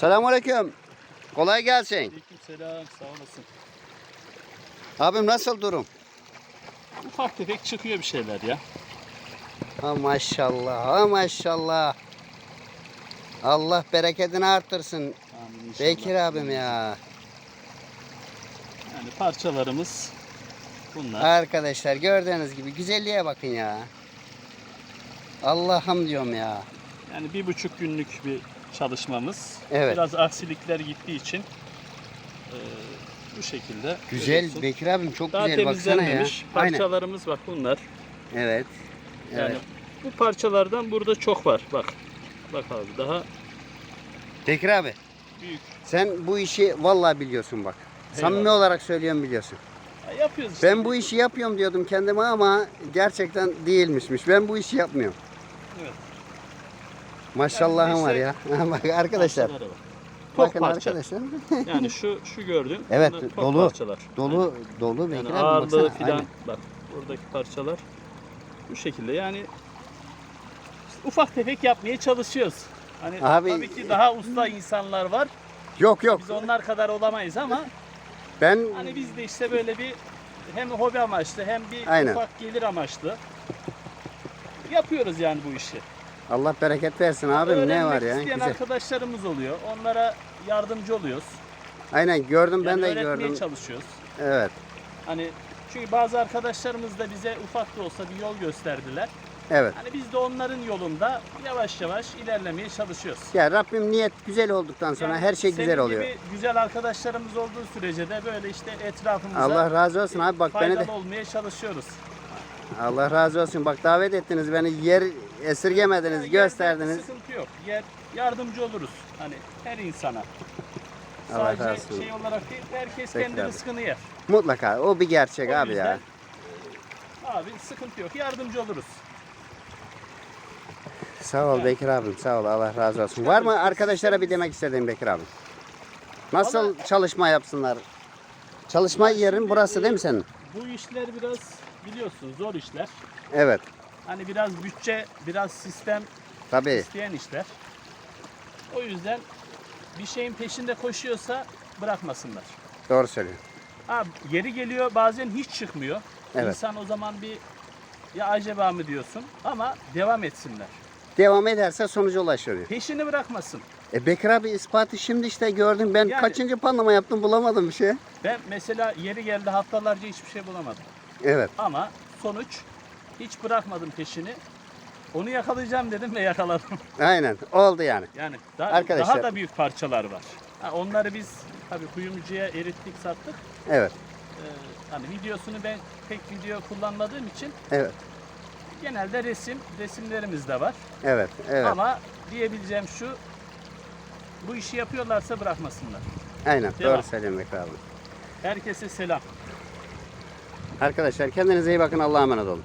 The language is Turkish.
Selamünaleyküm. Kolay gelsin. Aleykümselam, sağ olasın. Abim nasıl durum? Ufak tefek çıkıyor bir şeyler ya. Ha maşallah, ha maşallah. Allah bereketini arttırsın. Amin inşallah. Bekir abim ya. Yani parçalarımız bunlar. Arkadaşlar gördüğünüz gibi güzelliğe bakın ya. Allah'ım diyorum ya. Yani bir buçuk günlük bir çalışmamız. Evet. Biraz aksilikler gittiği için eee, bu şekilde. Güzel görüyorsun. Bekir abim çok Daha güzel baksana ya. temizlenmemiş. Aynen. Parçalarımız bak bunlar. Evet. Yani Evet. bu parçalardan burada çok var. Bak. Bak abi daha Bekir abi büyük. sen bu işi vallahi biliyorsun bak. Samimi Eyvallah. olarak söylüyorum biliyorsun. Ya yapıyoruz işte. Ben bu işi yapıyorum diyordum kendime ama gerçekten değilmişmiş. Ben bu işi yapmıyorum. Evet. Maşallahım Yani var ya. bak arkadaşlar. Parçaları var. Tok Bakın parça. arkadaşlar. Yani şu şu gördüğün Evet, bunlar tok dolu. parçalar. Dolu dolu Yani abi ağırlığı baksana. filan Aynen. bak buradaki parçalar bu şekilde yani işte ufak tefek yapmaya çalışıyoruz. Hani Abi- tabii ki daha usta insanlar var. Yok yok. Biz onlar kadar olamayız ama Ben hani biz de işte böyle bir hem hobi amaçlı hem bir Aynen. ufak gelir amaçlı yapıyoruz yani bu işi. Allah bereket versin abim ne var ya. isteyen Güzel. arkadaşlarımız oluyor. Onlara yardımcı oluyoruz. Aynen gördüm ben Yani de öğretmeye gördüm. çalışıyoruz. Evet. Hani çünkü bazı arkadaşlarımız da bize ufak da olsa bir yol gösterdiler. Evet. Hani biz de onların yolunda yavaş yavaş ilerlemeye çalışıyoruz. Ya Rabbim niyet güzel olduktan sonra Yani her şey senin güzel oluyor. gibi güzel arkadaşlarımız olduğu sürece de böyle işte etrafımıza Allah razı olsun abi bak beni faydalı de olmaya çalışıyoruz. Allah razı olsun. Bak davet ettiniz beni yer esirgemediniz, Yani gösterdiniz. Sıkıntı yok. Yer yardımcı oluruz. Hani her insana. Allah razı Sadece olsun. şey olarak değil, herkes Peki kendi rızkını yer. Mutlaka o bir gerçek O abi yüzden, ya. Abi sıkıntı yok. Yardımcı oluruz. Sağ ol. Bekir abim sağ ol Allah razı olsun. Var mı arkadaşlara bir demek istediğin Bekir abim? Nasıl çalışma yapsınlar? Çalışma yerin burası e, değil mi senin? Bu işler biraz biliyorsun zor işler. Evet. Hani biraz bütçe, biraz sistem Tabii. isteyen işler. O yüzden bir şeyin peşinde koşuyorsa bırakmasınlar. Doğru söylüyorsun. Ha, yeri geliyor bazen hiç çıkmıyor. Evet. İnsan o zaman bir ya acaba mı diyorsun ama devam etsinler. Devam ederse sonuca ulaşıyor. Peşini bırakmasın. E Bekir abi ispatı şimdi işte gördüm. Ben Yani- kaçıncı panlama yaptım bulamadım bir şey. Ben mesela yeri geldi haftalarca hiçbir şey bulamadım. Evet. Ama sonuç hiç bırakmadım peşini. Onu yakalayacağım dedim ve yakaladım. Aynen. Oldu yani. Yani daha, Arkadaşlar- daha da büyük parçalar var. Ha, onları biz tabii kuyumcuya erittik sattık. Evet. Ee, hani videosunu ben pek video kullanmadığım için Evet. genelde resim, resimlerimiz de var. Evet. Evet. Ama diyebileceğim şu, bu işi yapıyorlarsa bırakmasınlar. Aynen. Devam. Doğru Bekir abi. Herkese selam. Arkadaşlar kendinize iyi bakın. Allah'a emanet olun.